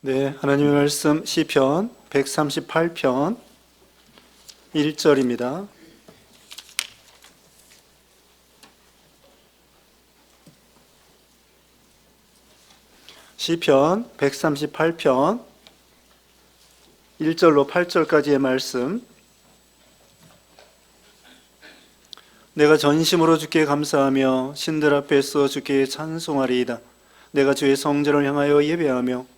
네, 하나님의 말씀 시편 138편 1절입니다. 시편 138편 1절로 8절까지의 말씀 내가 전심으로 주께 감사하며 신들 앞에서 주께 찬송하리이다. 내가 주의 성전을 향하여 예배하며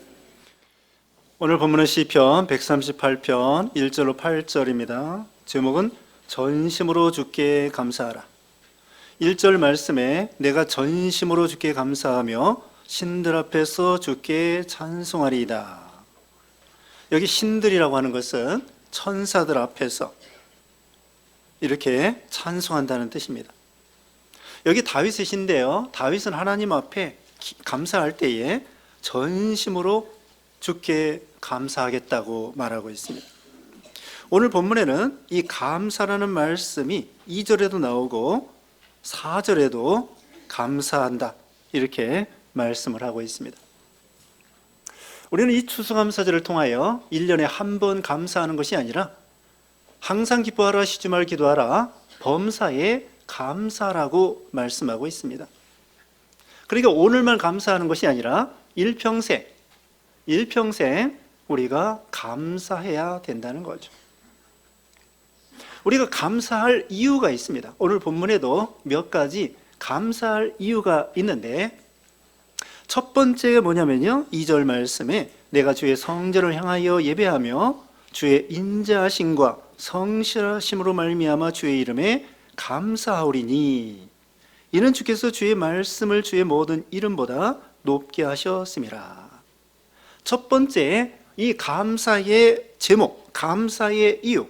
오늘 본문은 시편 138편 1절로 8절입니다. 제목은 전심으로 주께 감사하라. 1절 말씀에 내가 전심으로 주께 감사하며 신들 앞에서 주께 찬송하리이다. 여기 신들이라고 하는 것은 천사들 앞에서 이렇게 찬송한다는 뜻입니다. 여기 다윗의 시인데요. 다윗은 하나님 앞에 기- 감사할 때에 전심으로 주께 감사하겠다고 말하고 있습니다. 오늘 본문에는 이 감사라는 말씀이 2절에도 나오고 4절에도 감사한다. 이렇게 말씀을 하고 있습니다. 우리는 이 추수감사절을 통하여 1년에 한 번 감사하는 것이 아니라 항상 기뻐하라 쉬지 말 기도하라 범사에 감사라고 말씀하고 있습니다. 그러니까 오늘만 감사하는 것이 아니라 일평생 일평생 우리가 감사해야 된다는 거죠. 우리가 감사할 이유가 있습니다. 오늘 본문에도 몇 가지 감사할 이유가 있는데 첫 번째가 뭐냐면요. 2절 말씀에 내가 주의 성전을 향하여 예배하며 주의 인자하심과 성실하심으로 말미암아 주의 이름에 감사하오리니 이는 주께서 주의 말씀을 주의 모든 이름보다 높게 하셨습니다. 첫 번째 이 감사의 제목, 감사의 이유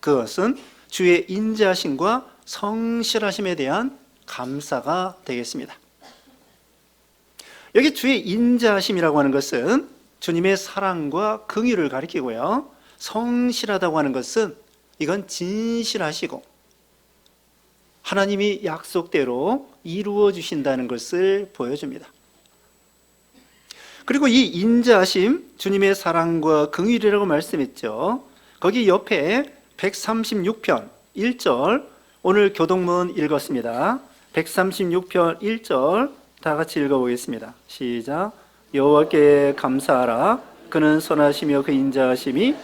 그것은 주의 인자하심과 성실하심에 대한 감사가 되겠습니다. 여기 주의 인자하심이라고 하는 것은 주님의 사랑과 긍휼을 가리키고요. 성실하다고 하는 것은 이건 진실하시고 하나님이 약속대로 이루어 주신다는 것을 보여줍니다. 그리고 이 인자하심, 주님의 사랑과 긍휼이라고 말씀했죠. 거기 옆에 136편 1절 오늘 교동문 읽었습니다. 136편 1절 다 같이 읽어보겠습니다. 시작. 여호와께 감사하라. 그는 선하시며 그 인자하심이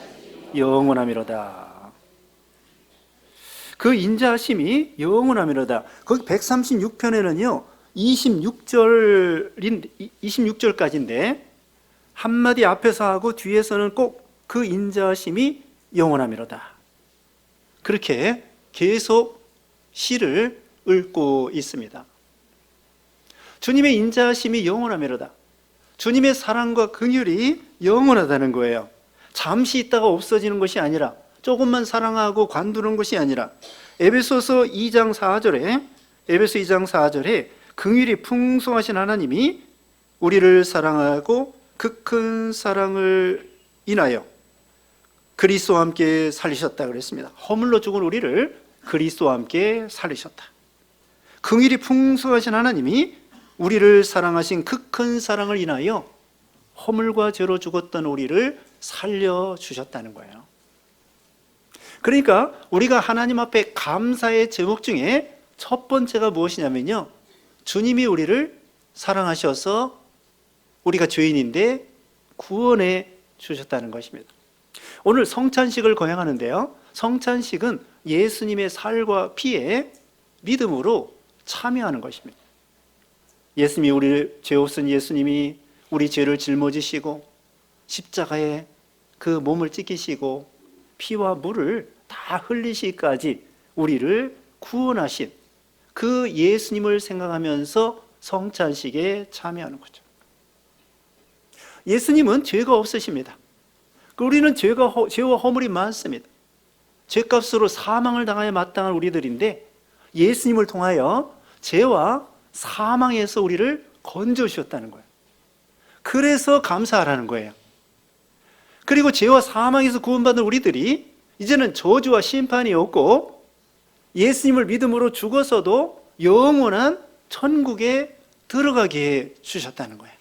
영원함이로다. 그 인자하심이 영원함이로다. 거기 136편에는요. 26절인 26절까지인데 한마디 앞에서 하고 뒤에서는 꼭 그 인자하심이 영원함이로다. 그렇게 계속 시를 읊고 있습니다. 주님의 인자하심이 영원함이로다. 주님의 사랑과 긍휼이 영원하다는 거예요. 잠시 있다가 없어지는 것이 아니라 조금만 사랑하고 관두는 것이 아니라 에베소서 2장 4절에 에베소 2장 4절에 긍휼이 풍성하신 하나님이 우리를 사랑하고 그 큰 사랑을 인하여 그리스도와 함께 살리셨다 그랬습니다. 허물로 죽은 우리를 그리스도와 함께 살리셨다. 긍휼이 풍성하신 하나님이 우리를 사랑하신 그 큰 사랑을 인하여 허물과 죄로 죽었던 우리를 살려 주셨다는 거예요. 그러니까 우리가 하나님 앞에 감사의 제목 중에 첫 번째가 무엇이냐면요. 주님이 우리를 사랑하셔서 우리가 죄인인데 구원해 주셨다는 것입니다. 오늘 성찬식을 거행하는데요. 성찬식은 예수님의 살과 피에 믿음으로 참여하는 것입니다. 예수님이 우리를 죄 없은 예수님이 우리 죄를 짊어지시고 십자가에 그 몸을 찢기시고 피와 물을 다 흘리시기까지 우리를 구원하신 그 예수님을 생각하면서 성찬식에 참여하는 거죠. 예수님은 죄가 없으십니다. 그 우리는 죄가 허- 죄와 허물이 많습니다. 죄값으로 사망을 당하여 마땅한 우리들인데 예수님을 통하여 죄와 사망에서 우리를 건져 주셨다는 거예요. 그래서 감사하라는 거예요. 그리고 죄와 사망에서 구원받은 우리들이 이제는 저주와 심판이 없고 예수님을 믿음으로 죽어서도 영원한 천국에 들어가게 해 주셨다는 거예요.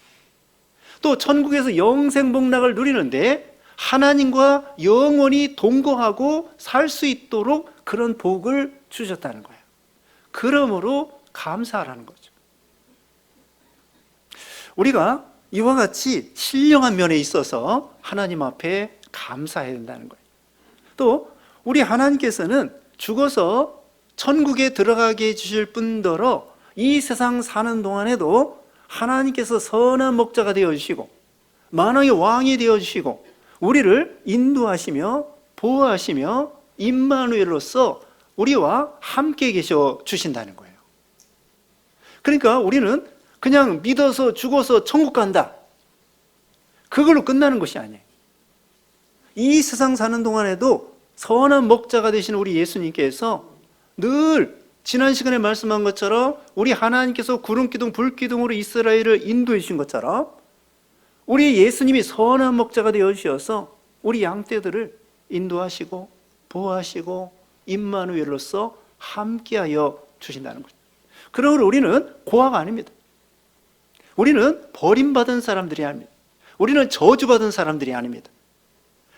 또 천국에서 영생 복락을 누리는데 하나님과 영원히 동거하고 살 수 있도록 그런 복을 주셨다는 거예요. 그러므로 감사하라는 거죠. 우리가 이와 같이 신령한 면에 있어서 하나님 앞에 감사해야 된다는 거예요. 또 우리 하나님께서는 죽어서 천국에 들어가게 해주실 뿐더러 이 세상 사는 동안에도 하나님께서 선한 목자가 되어 주시고 만왕의 왕이 되어 주시고 우리를 인도하시며 보호하시며 임마누엘로서 우리와 함께 계셔 주신다는 거예요. 그러니까 우리는 그냥 믿어서 죽어서 천국 간다. 그걸로 끝나는 것이 아니에요. 이 세상 사는 동안에도 선한 목자가 되신 우리 예수님께서 늘 지난 시간에 말씀한 것처럼 우리 하나님께서 구름 기둥 불 기둥으로 이스라엘을 인도해 주신 것처럼 우리 예수님이 선한 목자가 되어 주셔서 우리 양떼들을 인도하시고 보호하시고 임마누엘로서 함께하여 주신다는 거죠. 그러므로 우리는 고아가 아닙니다. 우리는 버림받은 사람들이 아닙니다. 우리는 저주받은 사람들이 아닙니다.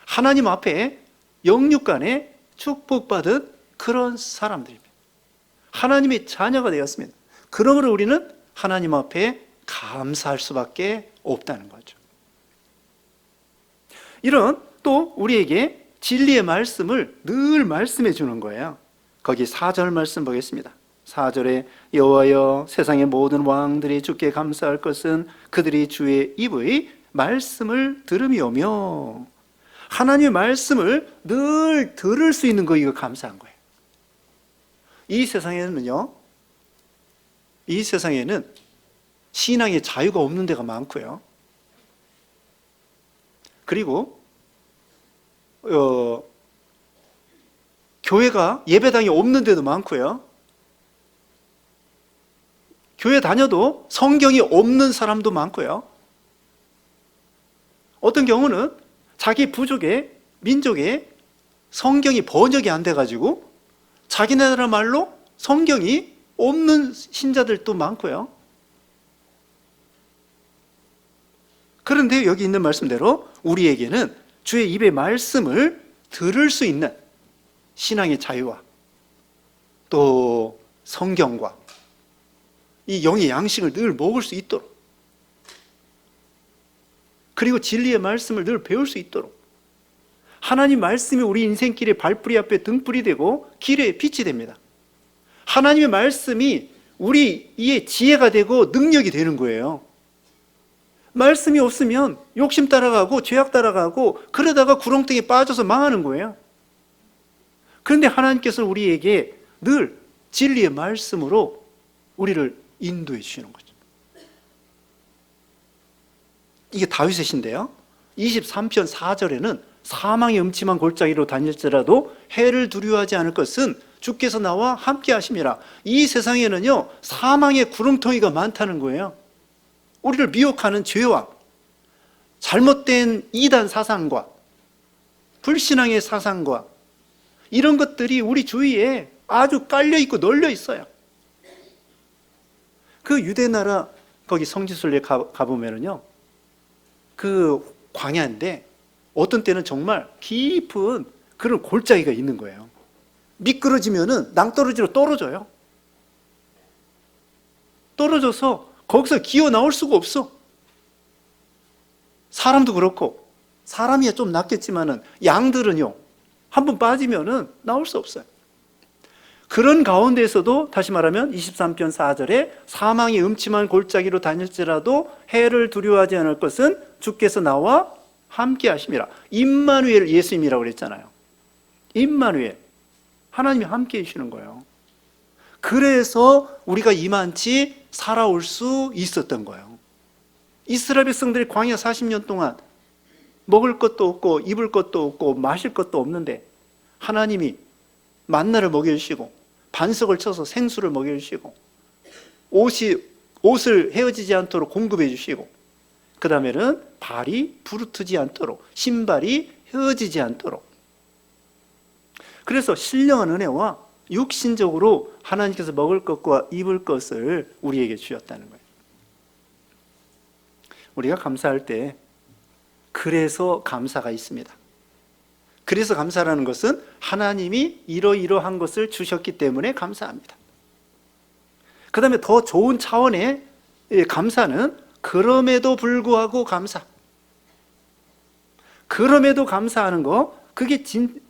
하나님 앞에 영육간에 축복받은 그런 사람들입니다. 하나님의 자녀가 되었습니다. 그러므로 우리는 하나님 앞에 감사할 수밖에 없다는 거죠. 이런 또 우리에게 진리의 말씀을 늘 말씀해 주는 거예요. 거기 4절 말씀 보겠습니다. 4절에 여호와여 세상의 모든 왕들이 주께 감사할 것은 그들이 주의 입의 말씀을 들음이오며 하나님의 말씀을 늘 들을 수 있는 거 이거 감사한 거예요. 이 세상에는요. 이 세상에는 신앙의 자유가 없는 데가 많고요. 그리고 어, 교회가 예배당이 없는 데도 많고요. 교회 다녀도 성경이 없는 사람도 많고요. 어떤 경우는 자기 부족에 민족에 성경이 번역이 안 돼가지고 자기네들 말로 성경이 없는 신자들도 많고요. 그런데 여기 있는 말씀대로 우리에게는 주의 입의 말씀을 들을 수 있는 신앙의 자유와 또 성경과 이 영의 양식을 늘 먹을 수 있도록 그리고 진리의 말씀을 늘 배울 수 있도록 하나님 말씀이 우리 인생길의 발뿌리 앞에 등불이 되고 길에 빛이 됩니다. 하나님의 말씀이 우리의 지혜가 되고 능력이 되는 거예요. 말씀이 없으면 욕심 따라가고 죄악 따라가고 그러다가 구렁텅이에 빠져서 망하는 거예요. 그런데 하나님께서는 우리에게 늘 진리의 말씀으로 우리를 인도해 주시는 거죠. 이게 다윗의 시인데요. 23편 4절에는 사망의 음침한 골짜기로 다닐지라도 해를 두려워하지 않을 것은 주께서 나와 함께 하심이라. 이 세상에는요, 사망의 구렁텅이가 많다는 거예요. 우리를 미혹하는 죄와 잘못된 이단 사상과 불신앙의 사상과 이런 것들이 우리 주위에 아주 깔려 있고 널려 있어요. 그 유대 나라 거기 성지순례 가, 가보면은요, 그 광야인데 어떤 때는 정말 깊은 그런 골짜기가 있는 거예요. 미끄러지면은 낭떠러지로 떨어져요. 떨어져서 거기서 기어 나올 수가 없어. 사람도 그렇고 사람이야 좀 낫겠지만은 양들은요 한 번 빠지면은 나올 수 없어요. 그런 가운데에서도 다시 말하면 23편 4절에 사망이 음침한 골짜기로 다닐지라도 해를 두려워하지 않을 것은 주께서 나와 함께 하심이라. 임마누엘 예수님이라고 그랬잖아요. 임마누엘. 하나님이 함께 해주시는 거예요. 그래서 우리가 이만치 살아올 수 있었던 거예요. 이스라엘 백성들이 광야 40년 동안 먹을 것도 없고 입을 것도 없고 마실 것도 없는데 하나님이 만나를 먹여주시고 반석을 쳐서 생수를 먹여주시고 옷이 옷을 헤어지지 않도록 공급해 주시고 그 다음에는 발이 부르트지 않도록 신발이 헤어지지 않도록 그래서 신령한 은혜와 육신적으로 하나님께서 먹을 것과 입을 것을 우리에게 주셨다는 거예요. 우리가 감사할 때 그래서 감사가 있습니다. 그래서 감사라는 것은 하나님이 이러이러한 것을 주셨기 때문에 감사합니다. 그 다음에 더 좋은 차원의 감사는 그럼에도 불구하고 감사. 그럼에도 감사하는 거, 그게 진,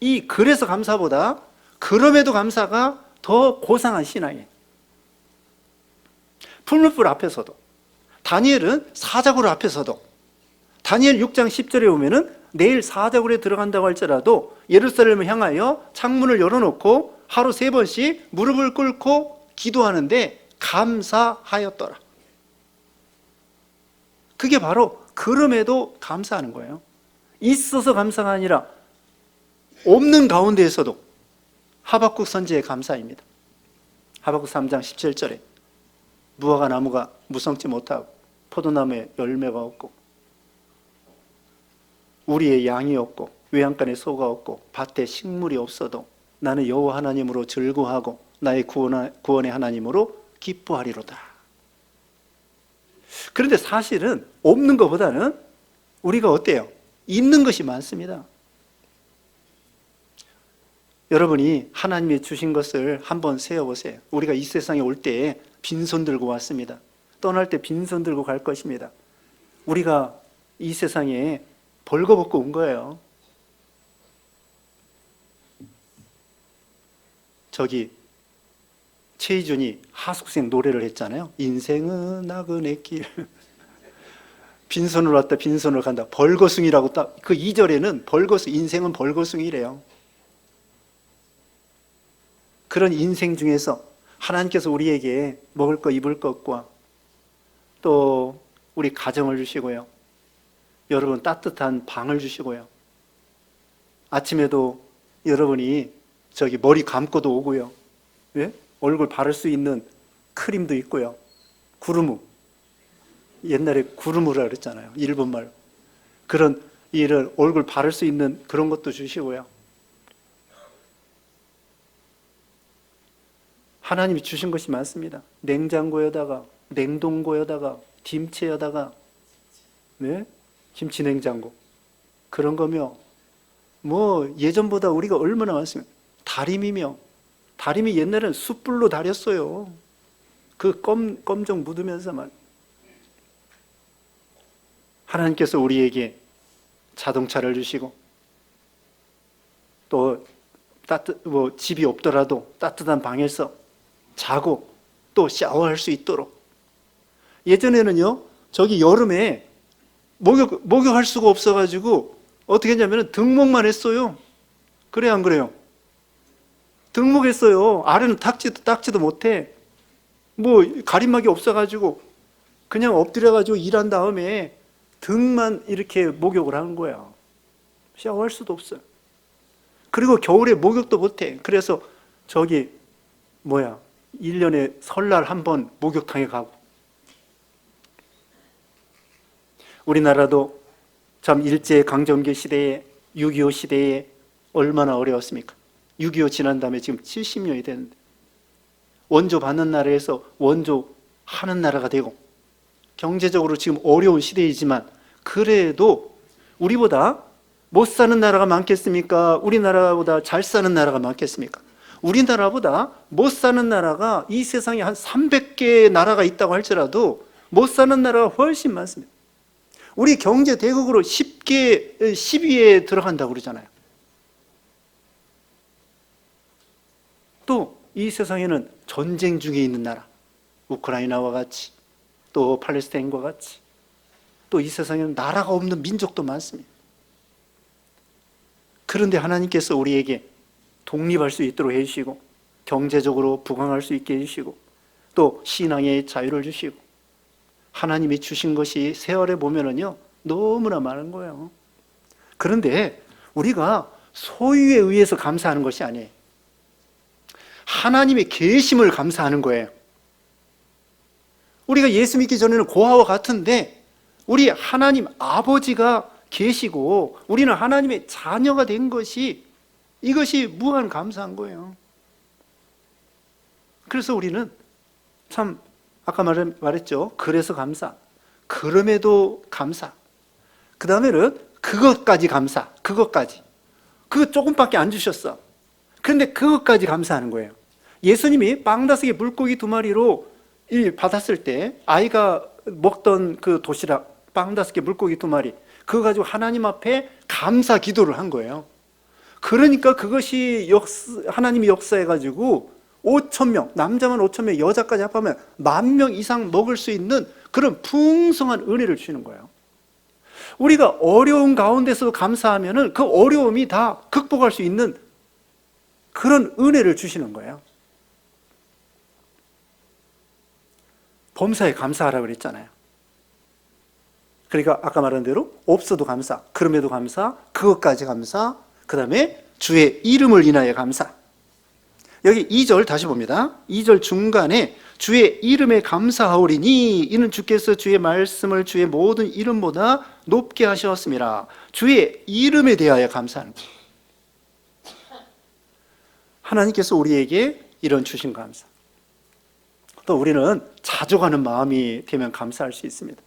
이 그래서 감사보다 그럼에도 감사가 더 고상한 신앙이에요. 풀무불 앞에서도, 다니엘은 사자굴 앞에서도, 다니엘 6장 10절에 보면은 내일 사자굴에 들어간다고 할지라도 예루살렘을 향하여 창문을 열어놓고 하루 세 번씩 무릎을 꿇고 기도하는데 감사하였더라. 그게 바로 그럼에도 감사하는 거예요. 있어서 감사가 아니라 없는 가운데에서도 하박국 선지의 감사입니다. 하박국 3장 17절에 무화과 나무가 무성치 못하고 포도나무에 열매가 없고 우리의 양이 없고 외양간에 소가 없고 밭에 식물이 없어도 나는 여호와 하나님으로 즐거워하고 나의 구원의 하나님으로 기뻐하리로다. 그런데 사실은 없는 것보다는 우리가 어때요? 있는 것이 많습니다. 여러분이 하나님이 주신 것을 한번 세어보세요. 우리가 이 세상에 올 때 빈손 들고 왔습니다. 떠날 때 빈손 들고 갈 것입니다. 우리가 이 세상에 벌거벗고 온 거예요. 저기 최희준이 하숙생 노래를 했잖아요. 인생은 나그네 길. 빈손으로 왔다 빈손으로 간다. 벌거숭이라고 딱 그 2절에는 벌거숭 인생은 벌거숭이래요. 그런 인생 중에서 하나님께서 우리에게 먹을 것 입을 것과 또 우리 가정을 주시고요. 여러분 따뜻한 방을 주시고요. 아침에도 여러분이 저기 머리 감고도 오고요. 예? 얼굴 바를 수 있는 크림도 있고요. 구르무. 옛날에 구르무라 그랬잖아요. 일본말. 그런 이런 얼굴 바를 수 있는 그런 것도 주시고요. 하나님이 주신 것이 많습니다. 냉장고에다가 냉동고에다가 김치에다가 네? 김치 냉장고 그런 거며 뭐 예전보다 우리가 얼마나 많습니까? 다림이며 다림이 옛날에는 숯불로 다렸어요. 그 껌, 껌정 묻으면서만 하나님께서 우리에게 자동차를 주시고 또 따뜻 뭐 집이 없더라도 따뜻한 방에서 자고 또 샤워할 수 있도록 예전에는요 저기 여름에 목욕 목욕할 수가 없어가지고 어떻게 했냐면 등목만 했어요. 그래 안 그래요? 등목했어요. 아래는 닦지도 닦지도 못해. 뭐 가림막이 없어가지고 그냥 엎드려가지고 일한 다음에 등만 이렇게 목욕을 하는 거야. 샤워할 수도 없어요. 그리고 겨울에 목욕도 못해. 그래서 저기 뭐야 1년에 설날 한 번 목욕탕에 가고 우리나라도 참 일제 강점기 시대에 6.25 시대에 얼마나 어려웠습니까? 6.25 지난 다음에 지금 70년이 됐는데 원조 받는 나라에서 원조 하는 나라가 되고 경제적으로 지금 어려운 시대이지만 그래도 우리보다 못 사는 나라가 많겠습니까? 우리나라보다 잘 사는 나라가 많겠습니까? 우리나라보다 못 사는 나라가 이 세상에 한 300개의 나라가 있다고 할지라도 못 사는 나라가 훨씬 많습니다. 우리 경제 대국으로 10개, 10위에 들어간다고 그러잖아요. 또 이 세상에는 전쟁 중에 있는 나라, 우크라이나와 같이, 또 팔레스타인과 같이, 또 이 세상에는 나라가 없는 민족도 많습니다. 그런데 하나님께서 우리에게 독립할 수 있도록 해주시고, 경제적으로 부강할 수 있게 해주시고, 또 신앙의 자유를 주시고, 하나님이 주신 것이 세월에 보면은요, 너무나 많은 거예요. 그런데 우리가 소유에 의해서 감사하는 것이 아니에요. 하나님의 계심을 감사하는 거예요. 우리가 예수 믿기 전에는 고아와 같은데 우리 하나님 아버지가 계시고 우리는 하나님의 자녀가 된 것이 이것이 무한 감사한 거예요. 그래서 우리는 참 아까 말, 말했죠. 그래서 감사. 그럼에도 감사. 그 다음에는 그것까지 감사. 그것까지. 그거 조금밖에 안 주셨어. 그런데 그것까지 감사하는 거예요. 예수님이 빵 다섯 개 물고기 두 마리로 이 받았을 때 아이가 먹던 그 도시락 빵 다섯 개 물고기 두 마리 그거 가지고 하나님 앞에 감사 기도를 한 거예요. 그러니까 그것이 역사, 하나님이 역사해 가지고 5천 명 남자만 5천 명 여자까지 합하면 만 명 이상 먹을 수 있는 그런 풍성한 은혜를 주시는 거예요. 우리가 어려운 가운데서도 감사하면은 그 어려움이 다 극복할 수 있는 그런 은혜를 주시는 거예요. 범사에 감사하라 그랬잖아요. 그러니까 아까 말한 대로 없어도 감사, 그럼에도 감사, 그것까지 감사, 그 다음에 주의 이름을 인하여 감사. 여기 2절 다시 봅니다. 2절 중간에 주의 이름에 감사하오리니 이는 주께서 주의 말씀을 주의 모든 이름보다 높게 하셨습니다. 주의 이름에 대하여 감사하는 거예요. 하나님께서 우리에게 이런 주신 감사. 또 우리는 자족하는 마음이 되면 감사할 수 있습니다.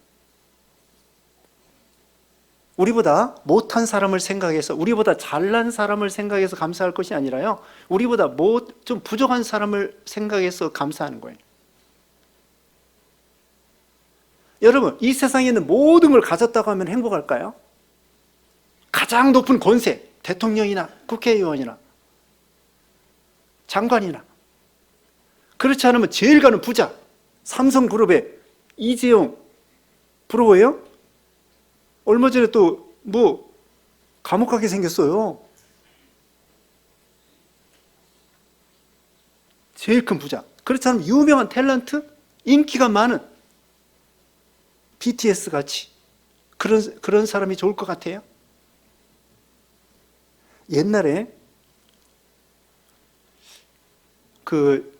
우리보다 못한 사람을 생각해서 우리보다 잘난 사람을 생각해서 감사할 것이 아니라요. 우리보다 못, 좀 부족한 사람을 생각해서 감사하는 거예요. 여러분, 이 세상에 있는 모든 걸 가졌다고 하면 행복할까요? 가장 높은 권세, 대통령이나 국회의원이나 장관이나 그렇지 않으면 제일 가는 부자, 삼성그룹의 이재용 부러워요? 얼마 전에 또 뭐 감옥 가게 생겼어요. 제일 큰 부자. 그렇지 않으면 유명한 탤런트, 인기가 많은 BTS 같이 그런 그런 사람이 좋을 것 같아요. 옛날에 그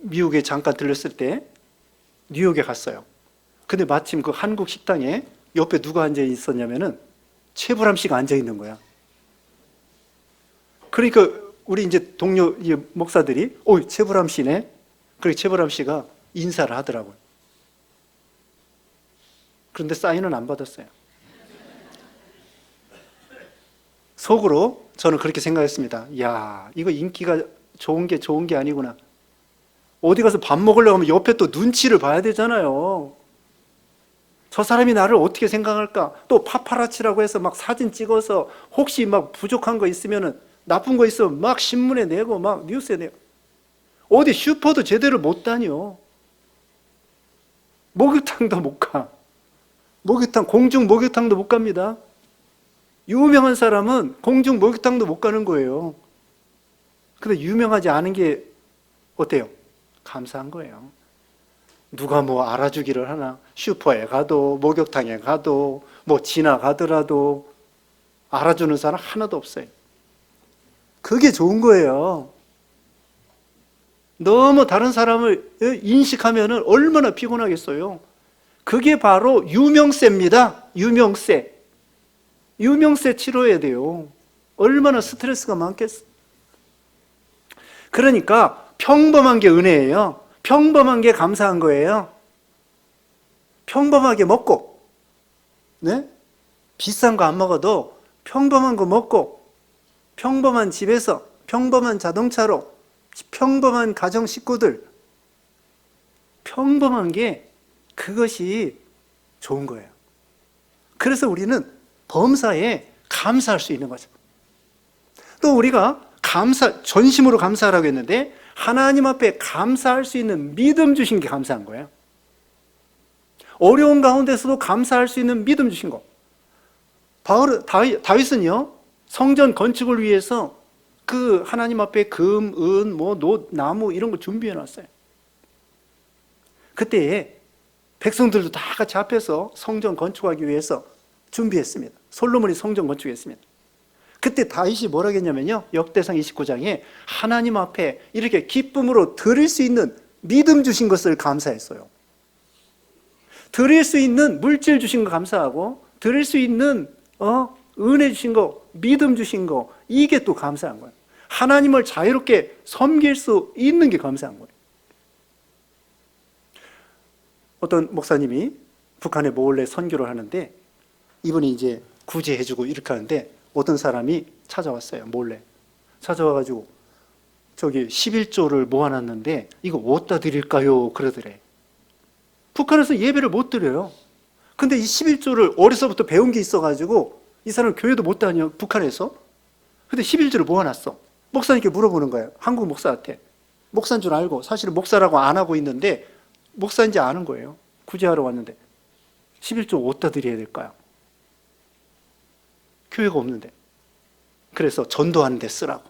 미국에 잠깐 들렸을 때 뉴욕에 갔어요. 근데 마침 그 한국 식당에 옆에 누가 앉아 있었냐면은 최불암 씨가 앉아 있는 거야. 그러니까 우리 이제 동료 이 목사들이 오 최불암 씨네. 그리고 최불암 씨가 인사를 하더라고요. 그런데 사인은 안 받았어요. 속으로 저는 그렇게 생각했습니다. 야, 이거 인기가 좋은 게 좋은 게 아니구나. 어디 가서 밥 먹으려고 하면 옆에 또 눈치를 봐야 되잖아요. 저 사람이 나를 어떻게 생각할까? 또 파파라치라고 해서 막 사진 찍어서 혹시 막 부족한 거 있으면은 나쁜 거 있으면 막 신문에 내고 막 뉴스에 내고 어디 슈퍼도 제대로 못 다녀. 목욕탕도 못 가. 목욕탕 공중 목욕탕도 못 갑니다. 유명한 사람은 공중 목욕탕도 못 가는 거예요. 근데 유명하지 않은 게 어때요? 감사한 거예요. 누가 뭐 알아주기를 하나? 슈퍼에 가도, 목욕탕에 가도, 뭐 지나가더라도 알아주는 사람 하나도 없어요. 그게 좋은 거예요. 너무 다른 사람을 인식하면 얼마나 피곤하겠어요. 그게 바로 유명세입니다. 유명세. 유명세 치료해야 돼요. 얼마나 스트레스가 많겠어. 그러니까 평범한 게 은혜예요. 평범한 게 감사한 거예요. 평범하게 먹고, 네? 비싼 거 안 먹어도 평범한 거 먹고, 평범한 집에서, 평범한 자동차로, 평범한 가정 식구들, 평범한 게 그것이 좋은 거예요. 그래서 우리는 범사에 감사할 수 있는 거죠. 또 우리가 감사 전심으로 감사하라고 했는데 하나님 앞에 감사할 수 있는 믿음 주신 게 감사한 거예요. 어려운 가운데서도 감사할 수 있는 믿음 주신 거. 바울 다윗, 다윗은요 성전 건축을 위해서 그 하나님 앞에 금, 은, 뭐 노, 나무 이런 거 준비해 놨어요. 그때 백성들도 다 같이 앞에서 성전 건축하기 위해서 준비했습니다. 솔로몬이 성전 건축했습니다. 그때 다윗이 뭐라고 했냐면요. 역대상 29장에 하나님 앞에 이렇게 기쁨으로 드릴 수 있는 믿음 주신 것을 감사했어요. 드릴 수 있는 물질 주신 거 감사하고 드릴 수 있는 어, 은혜 주신 거, 믿음 주신 거 이게 또 감사한 거예요. 하나님을 자유롭게 섬길 수 있는 게 감사한 거예요. 어떤 목사님이 북한에 몰래 선교를 하는데 이분이 이제 구제해주고 이렇게 하는데 어떤 사람이 찾아왔어요. 몰래. 찾아와가지고 저기 11조를 모아놨는데 이거 어디다 드릴까요? 그러더래. 북한에서 예배를 못 드려요. 근데 이 11조를 어려서부터 배운 게 있어가지고 이 사람 교회도 못 다녀, 북한에서. 근데 11조를 모아놨어. 목사님께 물어보는 거예요. 한국 목사한테. 목사인 줄 알고 사실은 목사라고 안 하고 있는데 목사인지 아는 거예요. 구제하러 왔는데 11조 어디다 드려야 될까요? 교회가 없는데. 그래서 전도하는 데 쓰라고.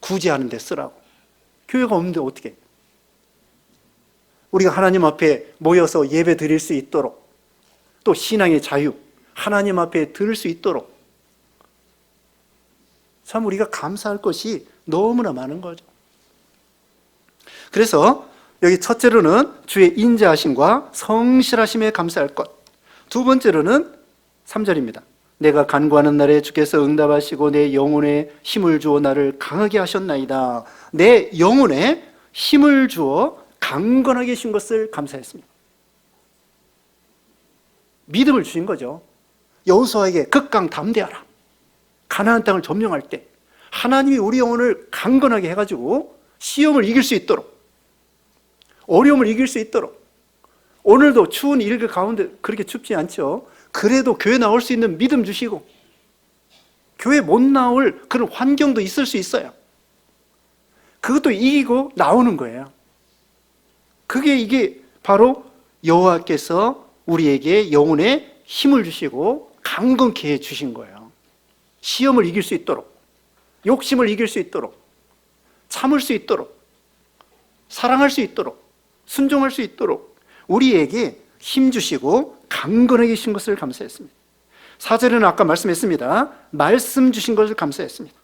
구제하는 데 쓰라고. 교회가 없는데 어떻게? 우리가 하나님 앞에 모여서 예배 드릴 수 있도록 또 신앙의 자유, 하나님 앞에 들을 수 있도록 참 우리가 감사할 것이 너무나 많은 거죠. 그래서 여기 첫째로는 주의 인자하심과 성실하심에 감사할 것. 두 번째로는 3절입니다. 내가 간구하는 날에 주께서 응답하시고 내 영혼에 힘을 주어 나를 강하게 하셨나이다. 내 영혼에 힘을 주어 강건하게 하신 것을 감사했습니다. 믿음을 주신 거죠. 여호수아에게 극강 담대하라. 가나안 땅을 점령할 때 하나님이 우리 영혼을 강건하게 해가지고 시험을 이길 수 있도록 어려움을 이길 수 있도록 오늘도 추운 일그 가운데 그렇게 춥지 않죠. 그래도 교회 나올 수 있는 믿음 주시고 교회 못 나올 그런 환경도 있을 수 있어요. 그것도 이기고 나오는 거예요. 그게 이게 바로 여호와께서 우리에게 영혼에 힘을 주시고 강건케 해 주신 거예요. 시험을 이길 수 있도록 욕심을 이길 수 있도록 참을 수 있도록 사랑할 수 있도록 순종할 수 있도록 우리에게 힘 주시고 강건하게 주신 것을 감사했습니다. 사절에는 아까 말씀했습니다. 말씀 주신 것을 감사했습니다.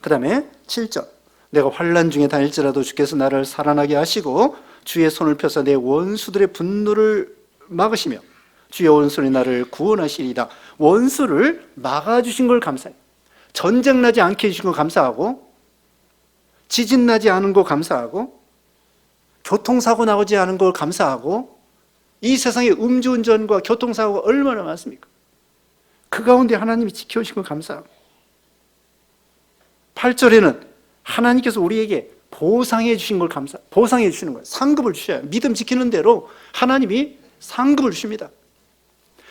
그 다음에 7절. 내가 환란 중에 다닐지라도 주께서 나를 살아나게 하시고 주의 손을 펴서 내 원수들의 분노를 막으시며 주의 원수는 나를 구원하시리다. 원수를 막아주신 걸 감사해요. 전쟁 나지 않게 해주신 거 감사하고 지진 나지 않은 거 감사하고 교통사고 나오지 않은 걸 감사하고 이 세상에 음주운전과 교통사고가 얼마나 많습니까? 그 가운데 하나님이 지켜주신 걸 감사하고 8절에는 하나님께서 우리에게 보상해 주신 걸 감사, 보상해 주시는 거예요. 상급을 주셔요. 믿음 지키는 대로 하나님이 상급을 주십니다.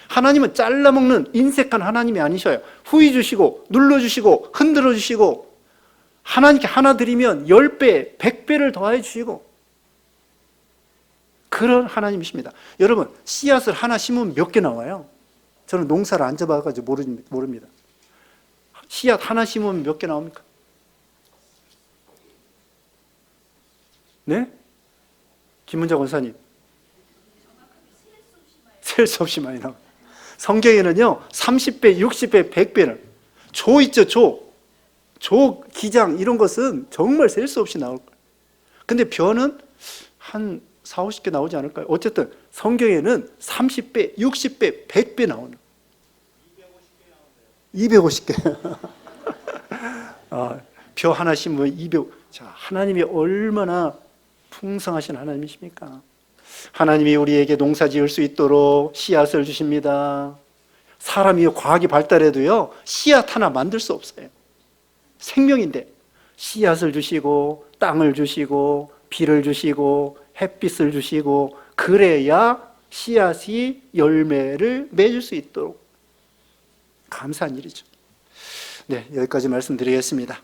하나님은 잘라먹는 인색한 하나님이 아니셔요. 후이 주시고, 눌러주시고, 흔들어 주시고, 하나님께 하나 드리면 10배, 100배를 더해 주시고, 그런 하나님이십니다. 여러분, 씨앗을 하나 심으면 몇 개 나와요? 저는 농사를 안 잡아가지고 모릅니다. 씨앗 하나 심으면 몇 개 나옵니까? 네? 김문자 권사님. 셀 수 없이 많이 나와. 성경에는요, 30배, 60배, 100배를. 조 있죠, 조. 조, 기장, 이런 것은 정말 셀 수 없이 나올 거예요. 근데 변은 한 4, 50개 나오지 않을까요? 어쨌든 성경에는 30배, 60배, 100배 나오는. 250개. 아, 벼 하나 심으면 200. 자, 하나님이 얼마나 풍성하신 하나님이십니까? 하나님이 우리에게 농사 지을 수 있도록 씨앗을 주십니다. 사람이 과학이 발달해도요, 씨앗 하나 만들 수 없어요. 생명인데, 씨앗을 주시고, 땅을 주시고, 비를 주시고, 햇빛을 주시고 그래야 씨앗이 열매를 맺을 수 있도록 감사한 일이죠. 네, 여기까지 말씀드리겠습니다.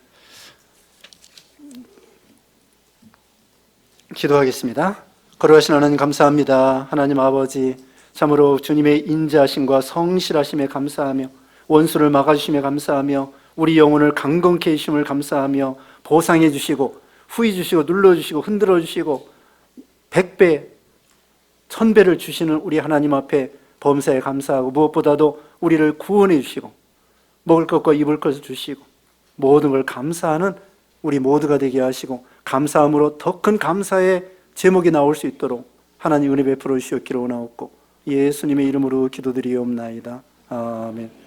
기도하겠습니다. 거룩하신 하나님 감사합니다. 하나님 아버지 참으로 주님의 인자심과 성실하심에 감사하며 원수를 막아주심에 감사하며 우리 영혼을 강건케 해주심을 감사하며 보상해 주시고 후이 주시고 눌러주시고 흔들어 주시고 백배 천배를 주시는 우리 하나님 앞에 범사에 감사하고 무엇보다도 우리를 구원해 주시고 먹을 것과 입을 것을 주시고 모든 걸 감사하는 우리 모두가 되게 하시고 감사함으로 더 큰 감사의 제목이 나올 수 있도록 하나님 은혜 베풀어 주시옵기로 원하옵고 예수님의 이름으로 기도드리옵나이다. 아멘.